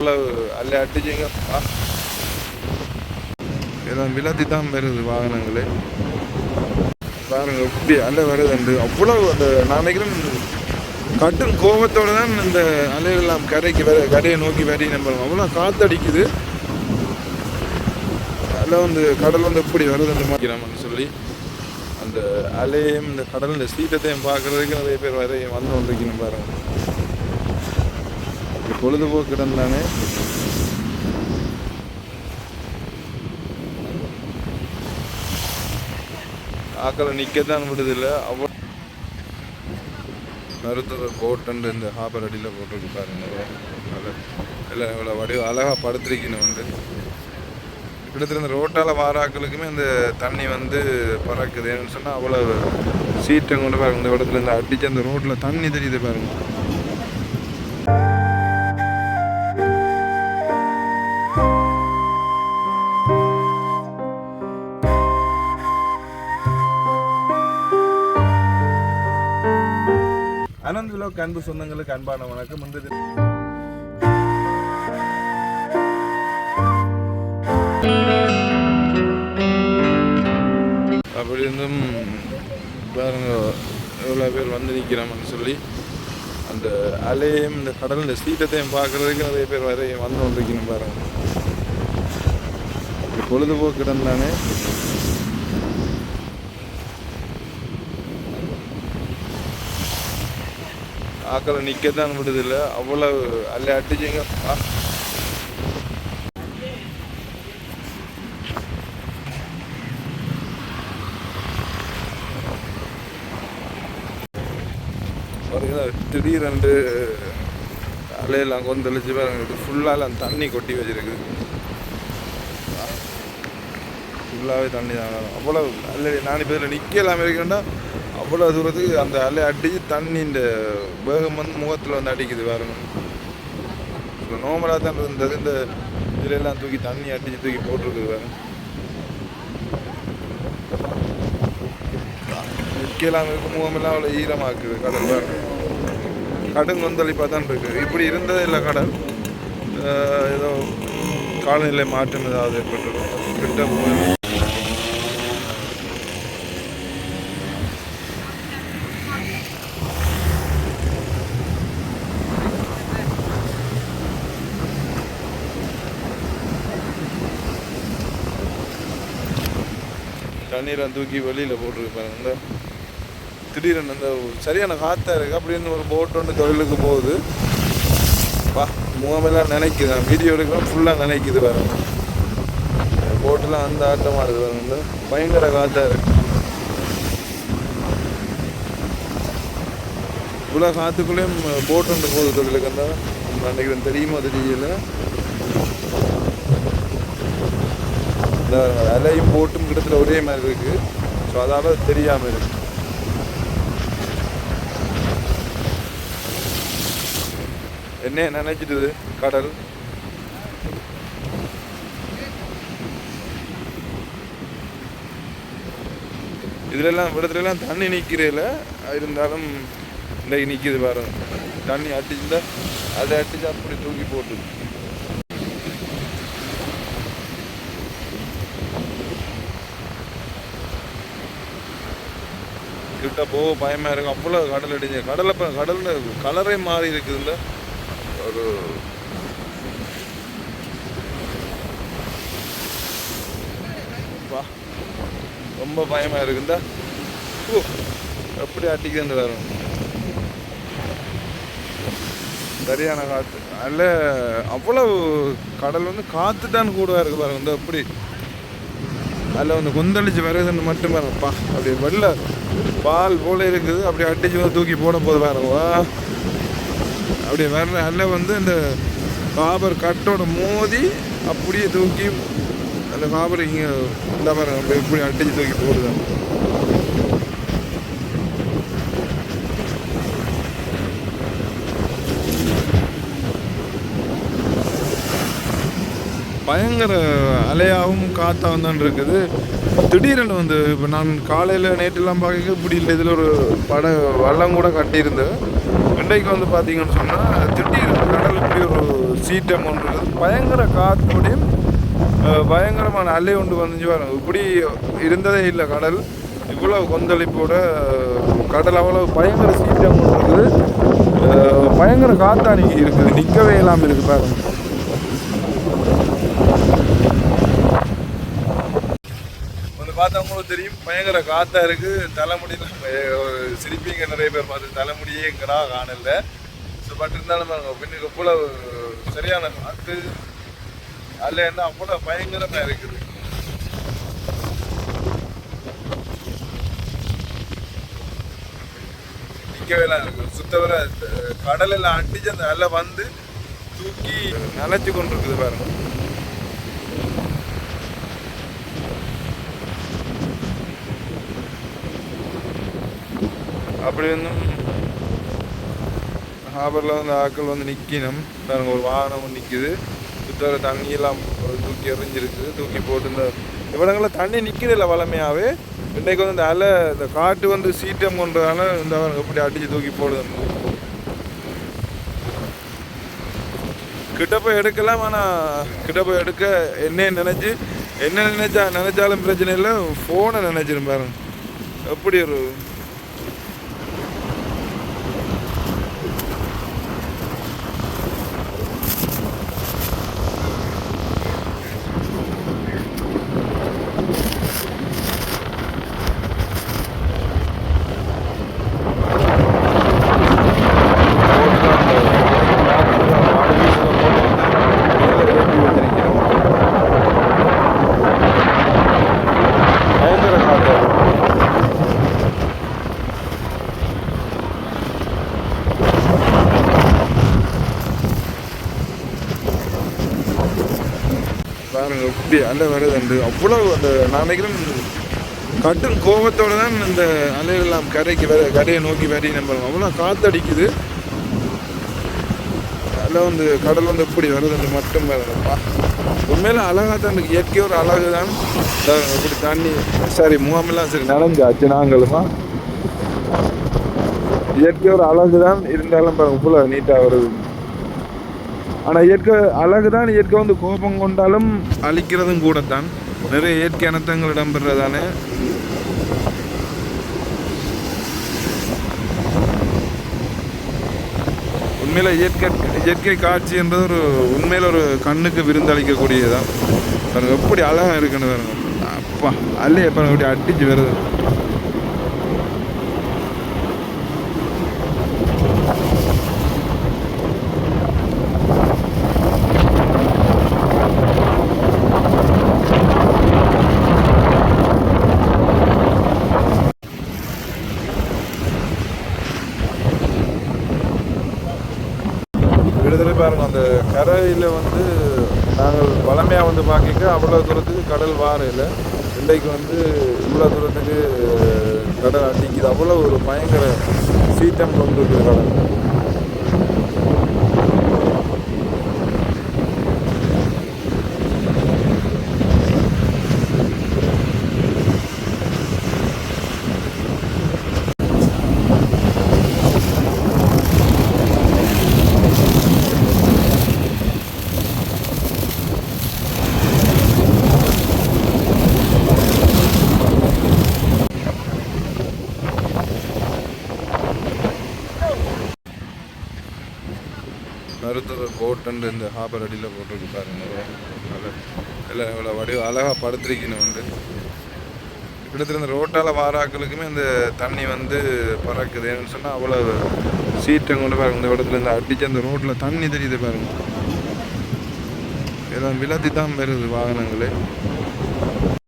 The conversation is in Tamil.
இவ்வளவு அல்ல அடிச்சிங்க. எல்லாம் விலத்தி தான் வருது வாகனங்களே. பாருங்க இப்படி அலை வருதுண்டு அவ்வளவு அந்த நான் நினைக்கிறேன் கட்டும் கோபத்தோட தான் இந்த அலையெல்லாம் கரைக்கு வர கரையை நோக்கி வரி நம்ம அவ்வளோ காத்தடிக்குது. அலை வந்து கடல் வந்து எப்படி வருதுன்னு மாக்கிறோம்னு சொல்லி அந்த அலையும் இந்த கடல் இந்த சீட்டத்தையும் பார்க்குறதுக்கு நிறைய பேர் வரையும் வந்து வந்திருக்கணும் பாருங்கள் இது பொழுதுபோக்கு இடம் தானே. ஆக்களை நிற்கத்தான் விடுதில்லை. அவ்வளோ மருத்துவ போட்டு இந்த ஹாபர் அடியில் போட்டிருக்கு பாருங்க. எல்லாம் இவ்வளோ வடிவ அழகாக படுத்திருக்கணும் வந்து கிட்டத்தட்ட இந்த ரோட்டால் வாராக்களுக்குமே இந்த தண்ணி வந்து பறக்குது. ஏன்னு சொன்னால் அவ்வளோ சீட்டை கொண்டு பாருங்க. இந்த இடத்துல இந்த அடிச்சு அந்த ரோட்டில் தண்ணி தெரியுது பாருங்கள் அனந்த் விலோக் அன்பு சொந்தங்களுக்கு அன்பான வணக்கம். இந்த அப்படி இருந்தும் பாருங்க எவ்வளோ பேர் வந்து நிற்கிறோம்னு சொல்லி அந்த அலையும் இந்த கடல் இந்த சீட்டத்தையும் பார்க்குறதுக்கு நிறைய பேர் வர வந்து கொண்டிருக்கணும் பாருங்க. இது பொழுதுபோக்கு இடம் ஆக்களை நிற்கத்தான் விடுதில்ல. அவ்வளோ அல்ல அடிச்சிங்க. பாருங்க திடீரென்று அலையெல்லாம் கொந்தளிச்சு பாருங்க. ஃபுல்லாக தண்ணி கொட்டி வச்சிருக்கு. ஃபுல்லாகவே தண்ணி தான். அவ்வளோ அல்ல நான் இப்போ இதில் நிற்கலாம் இருக்கேன்டா. அவ்வளோ தூரத்துக்கு அந்த அலை அடித்து தண்ணி இந்த வேகம் வந்து முகத்தில் வந்து அடிக்குது பாருங்க நோமலாக தான் இருந்தது இந்த இதிலெல்லாம் தூக்கி தண்ணி அடிச்சு தூக்கி போட்டிருக்குது பாருங்க நிற்கலாம் இருக்கும் முகமெல்லாம் அவ்வளோ ஈரமாக்குது கடல் பாருங்க கடும் கொந்தளிப்பாக தான் இருக்குது இப்படி இருந்ததே இல்லை கடல். ஏதோ காலநிலை மாற்றம் ஏதாவது ஏற்பட்டிருக்கும். கிட்ட போய் தண்ணீரை தூக்கி வெளியில் போட்டிருக்கு பாருங்க. இந்த திடீரென அந்த சரியான காற்றா இருக்குது அப்படின்னு ஒரு போட் ஒன்று தொழிலுக்கு போகுது. வா முகமெல்லாம் நினைக்குது. வீடியோ எடுக்கலாம் ஃபுல்லாக நினைக்குது பாருங்க. போட்டெல்லாம் அந்த ஆட்டமாக இருக்குது பாருங்க. இந்த பயங்கர காற்றா இருக்குது இவ்வளோ காற்றுக்குள்ளேயும் போட் ஒன்று போகுது தொழிலுக்கு. அந்த நினைக்கிறேன் தெரியுமா தெரியல. இந்த அலையும் போட்டும் கிட்டத்தில் ஒரே மாதிரி இருக்கு. ஸோ அதால் தெரியாமல் இருக்கு. என்ன நினைச்சிட்டுது கடல்? இதுலெல்லாம் விடத்துலலாம் தண்ணி நிற்கிறதில்ல இருந்தாலும் இன்றைக்கு நிற்கிது பாருங்க. தண்ணி அடிச்சுருந்தா அதை அடிச்சு அப்படி தூக்கி போட்டுது கிட்ட போக பயமாக இருக்கும் அவ்வளோ கடல் அடிஞ்சு கடலை இப்போ கடல்ல கலரே மாறி இருக்குதுல்ல. ஒரு வா. ரொம்ப பயமாக இருக்குந்தா ஓ எப்படி அட்டிக்குதுன்னு வரும் சரியான காற்று அதில் அவ்வளோ கடல் வந்து காற்று தான் கூட இருக்கு பாருங்க. இந்த எப்படி அதில் வந்து கொந்தளிச்சு வரதுன்னு மட்டும் பாருங்கப்பா அப்படி வெளில பால் போல இருக்குது. அப்படி அடிச்சு வந்து தூக்கி போட போது பாருங்க. வா. அப்படி வர அதில் வந்து இந்த காபர் கட்டோட மோதி அப்படியே தூக்கி அந்த காபர் இங்கே இந்த மாதிரி அப்படி எப்படி அடிச்சு தூக்கி போடுதான் பயங்கர அலையாகவும் காத்தாகவும் தான் இருக்குது. திடீரென வந்து இப்போ நான் காலையில் நேற்றுலாம் பார்க்க இப்படி இல்லை. இதில் ஒரு பட வள்ளம் கூட கட்டியிருந்தேன் இன்றைக்கு வந்து பார்த்தீங்கன்னு சொன்னால் திடீர்னு கடல் இப்படி ஒரு சீட்டம் ஒன்று இருக்குது. பயங்கர காற்றோடையும் பயங்கரமான அலை ஒன்று வந்துச்சு வரும் இப்படி இருந்ததே இல்லை கடல். இவ்வளோ கொந்தளிப்போட கடல் அவ்வளோ பயங்கர சீட்டம் ஒன்று இருக்குது. பயங்கர காத்தாடி இருக்குது. நிற்கவே இல்லாமல் இருக்குது பாருங்கள் பார்த்தவங்களும் தெரியும். பயங்கர காத்தா இருக்கு. தலைமுடி சிரிப்பிங்க சிரிப்பீங்க நிறைய பேர் பார்த்து தலைமுடியே எங்கடா காணல. ஸோ பட் இருந்தாலும் பின்னுக்கு போல சரியான காத்து. அதில் என்ன அவ்வளோ பயங்கரமாக இருக்குது. நிற்கவே இருக்குது சுத்தவரை கடலில் அடிச்சு அந்த அலை வந்து தூக்கி நினைச்சு கொண்டு இருக்குது பாருங்க. அப்படி இருந்தும் ஹாபரில் வந்து ஆக்கள் வந்து நிற்கணும் பாருங்கள் ஒரு வாகனம் நிற்கிது சுற்றார தண்ணியெல்லாம் தூக்கி எறிஞ்சிருக்கு தூக்கி போட்டு இந்த இவடங்களில் தண்ணி நிற்கிறதில்ல வளமையாகவே இன்றைக்கு வந்து இந்த அலை இந்த காட்டு வந்து சீட்டம் கொண்டதால இந்த எப்படி அடித்து தூக்கி போடுது கிட்ட போய் எடுக்கலாம் ஆனால் கிட்ட போய் எடுக்க என்ன நினச்சி என்ன நினச்சா நினச்சாலும் பிரச்சனை இல்லை ஃபோனை நினைச்சிரும் பாருங்க. எப்படி ஒரு பயங்கர காத்து பாருங்க எப்படி அலை வருது அவ்வளோ அந்த நான் நினைக்கிறேன் கட்டும் கோபத்தோடு தான் இந்த அலையெல்லாம் கரைக்கு வர கரையை நோக்கி வரையும் நம்புறோம் அவ்வளோ காத்தடிக்குது. அதெல்லாம் வந்து கடல் வந்து எப்படி வருதுன்னு மட்டும் பாருங்கப்பா உண்மையில அழகாக தான் இயற்கை ஒரு அழகு தான். இப்படி தண்ணி சாரி முகமெல்லாம் சரி நடந்தாச்சு நாங்களுமா இயற்கை ஒரு அழகு தான். இருந்தாலும் பாருங்க இவ்வளோ நீட்டாக வருது. ஆனால் இயற்கை அழகு தான் இயற்கை வந்து கோபம் கொண்டாலும் அழிக்கிறதும் கூடத்தான். நிறைய இயற்கை அனர்த்தங்கள் இடம்பெறதானே உண்மையில் இயற்கை இயற்கை காட்சி என்றது ஒரு உண்மையில் ஒரு கண்ணுக்கு விருந்தளிக்கக்கூடியதான் பாருங்க எப்படி அழகாக இருக்குன்னு பாருங்க. அப்பா அல்லையே பாருங்க இப்படி அடிச்சு வருது விடுதலை பாருங்க. அந்த கரையில் வந்து நாங்கள் பழமையாக வந்து பார்க்க அவ்வளோ தூரத்துக்கு கடல் வாரையில் இன்றைக்கு வந்து இவ்வளோ தூரத்துக்கு கடல் அடிக்குது. அவ்வளோ ஒரு பயங்கர சீட்டம் கொண்டு இருக்கிற கடல். போட்டுண்டு இந்த ஹாபர் அடியில் போட்டுருக்கு பாருங்க. நல்ல எல்லாம் இவ்வளோ வடிவ அழகாக படுத்திருக்கணும் வந்து. கிட்டத்தட்ட இந்த ரோட்டால் வாராக்களுக்குமே இந்த தண்ணி வந்து பறக்குது ஏன்னு சொன்னால் அவ்வளோ சீட்டை கொண்டு பாருங்க. இந்த இடத்துல இருந்து அடிச்சு அந்த ரோட்டில் தண்ணி தெரியுது பாருங்க. எல்லாம் விலத்தி தான் வருது வாகனங்களே.